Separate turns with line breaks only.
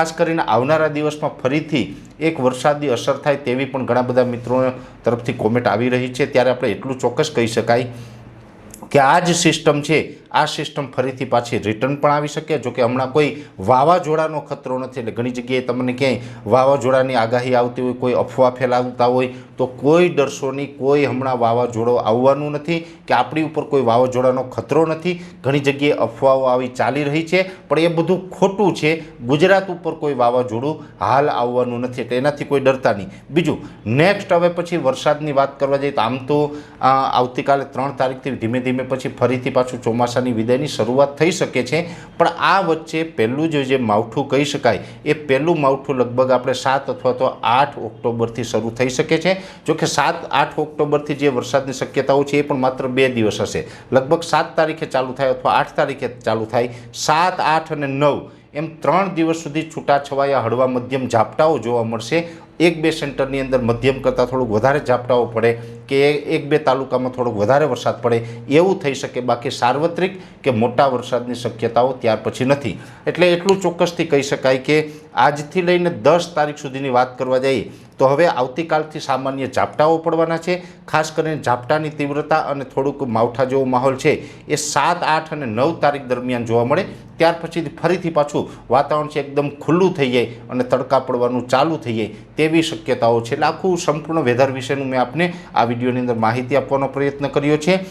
ખાસ કરીને આવનારા દિવસમાં ફરીથી એક વરસાદની અસર થાય તેવી પણ ઘણા બધા મિત્રો તરફથી કોમેન્ટ આવી રહી છે. ત્યારે આપણે એટલું ચોક્કસ કહી શકાય કે આ જ સિસ્ટમ છે, આ સિસ્ટમ ફરીથી પાછી રિટર્ન પણ આવી શકે. જો કે હમણાં કોઈ વાવાઝોડાનો ખતરો નથી, એટલે ઘણી જગ્યાએ તમને ક્યાંય વાવાઝોડાની આગાહી આવતી હોય, કોઈ અફવા ફેલાવતા હોય, તો કોઈ ડરશોની કોઈ હમણાં વાવાઝોડો આવવાનું નથી કે આપણી ઉપર કોઈ વાવાઝોડાનો ખતરો નથી. ઘણી જગ્યાએ અફવાઓ આવી ચાલી રહી છે, પણ એ બધું ખોટું છે. ગુજરાત ઉપર કોઈ વાવાઝોડું હાલ આવવાનું નથી, એટલે એનાથી કોઈ ડરતા નહીં. બીજું નેક્સ્ટ હવે પછી વરસાદની વાત કરવા જઈએ તો આમ તો આવતીકાલે ત્રણ તારીખથી ધીમે ધીમે પછી ફરીથી પાછું ચોમાસાની વિદાયની શરૂઆત થઈ શકે છે. પણ આ વચ્ચે પહેલું જે જે માવઠું કહી શકાય, એ પહેલું માવઠું લગભગ આપણે સાત અથવા તો આઠ ઓક્ટોબરથી શરૂ થઈ શકે છે. જોકે સાત આઠ ઓક્ટોબરથી જે વરસાદની શક્યતાઓ છે એ પણ માત્ર બે દિવસ હશે. લગભગ સાત તારીખે ચાલુ થાય અથવા આઠ તારીખે ચાલુ થાય. સાત, આઠ અને નવ એમ ત્રણ દિવસ સુધી છૂટાછવાયા હળવા મધ્યમ ઝાપટાઓ જોવા મળશે. એક બે સેન્ટરની અંદર મધ્યમ કરતાં થોડુંક વધારે ઝાપટાઓ પડે કે એક બે તાલુકામાં થોડોક વધારે વરસાદ પડે. એવું થઈ શકે. બાકી સાર્વત્રિક કે મોટા વરસાદની શક્યતાઓ ત્યાર પછી નથી. એટલે એટલું ચોક્કસથી કહી શકાય કે આજથી લઈને દસ તારીખ સુધીની વાત કરવા જઈએ, તો હવે આવતીકાલથી સામાન્ય ઝાપટાઓ પડવાના છે. ખાસ કરીને ઝાપટાની તીવ્રતા અને થોડુંક માવઠા જેવો માહોલ છે, એ સાત, આઠ અને નવ તારીખ દરમિયાન જોવા મળે. ત્યાર પછી ફરીથી પાછું વાતાવરણ છે એકદમ ખુલ્લું થઈ જાય અને તડકા પડવાનું ચાલુ થઈ જાય તેવી શક્યતાઓ છે. એટલે આખું સંપૂર્ણ વેધર વિશેનું મેં આપને આ વિડીયોની અંદર માહિતી આપવાનો પ્રયત્ન કર્યો છે.